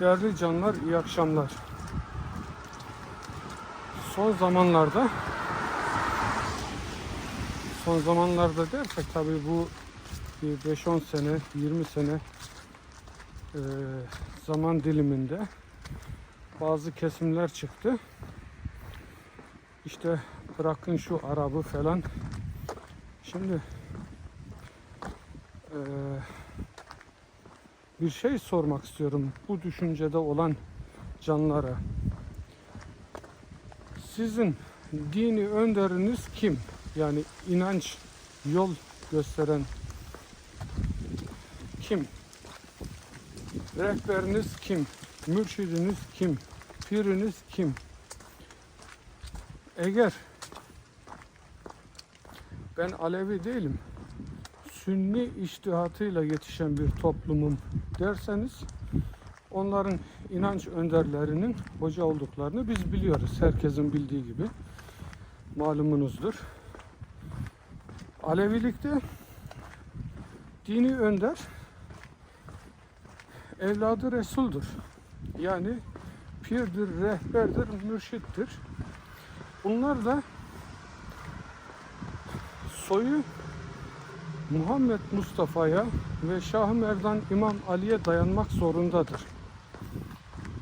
Değerli canlar iyi akşamlar. Son zamanlarda son zamanlarda dersek tabii bu bir 5-10 sene, 20 sene eee, zaman diliminde bazı kesimler çıktı. İşte bırakın şu Arabı falan. Şimdi eee, bir şey sormak istiyorum bu düşüncede olan canlara. Sizin dini önderiniz kim? Yani inanç, yol gösteren kim? Rehberiniz kim? Mürşidiniz kim? Piriniz kim? Eğer ben Alevi değilim, Sünni iştihatıyla yetişen bir toplumum derseniz onların inanç önderlerinin hoca olduklarını biz biliyoruz. Herkesin bildiği gibi malumunuzdur. Alevilikte dini önder evladı Resul'dur. Yani pirdir, rehberdir, mürşittir. Bunlar da soyu Muhammed Mustafa'ya ve Şah-ı Merdan İmam Ali'ye dayanmak zorundadır.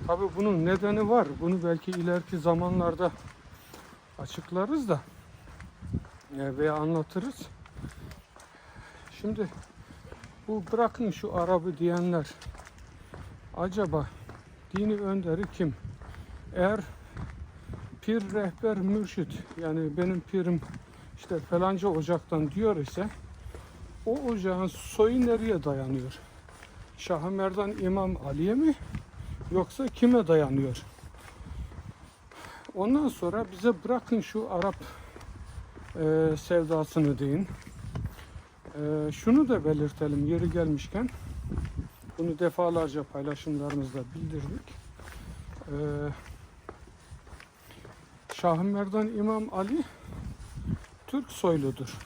Tabi bunun nedeni var. Bunu belki ileriki zamanlarda açıklarız da e, veya anlatırız. Şimdi bu bırakın şu Arabı diyenler acaba dini önderi kim? Eğer pir rehber mürşit yani benim pirim işte falanca ocaktan diyor ise o ocağın soyu nereye dayanıyor? Şah-ı Merdan İmam Ali'ye mi yoksa kime dayanıyor? Ondan sonra bize bırakın şu Arap e, sevdasını deyin. E, şunu da belirtelim yeri gelmişken. Bunu defalarca paylaşımlarımızda bildirdik. E, Şah-ı Merdan İmam Ali Türk soyludur.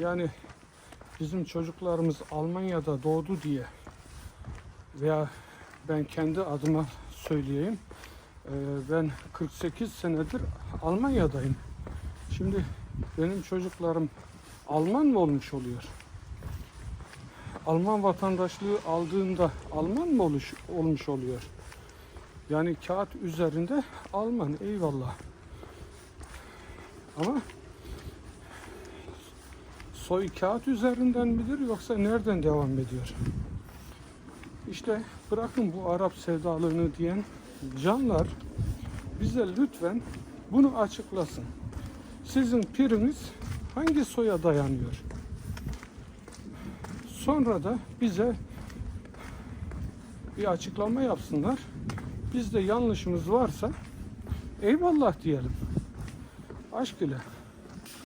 Yani bizim çocuklarımız Almanya'da doğdu diye veya ben kendi adıma söyleyeyim eee, ben 48 senedir Almanya'dayım. Şimdi benim çocuklarım Alman mı olmuş oluyor? Alman vatandaşlığı aldığında Alman mı oluş, olmuş oluyor? Yani kağıt üzerinde Alman eyvallah. Ama soy kağıt üzerinden midir yoksa nereden devam ediyor? İşte bırakın bu Arap sevdalığını diyen canlar bize lütfen bunu açıklasın. Sizin piriniz hangi soya dayanıyor? Sonra da bize bir açıklama yapsınlar. Bizde yanlışımız varsa eyvallah diyelim. Aşk ile.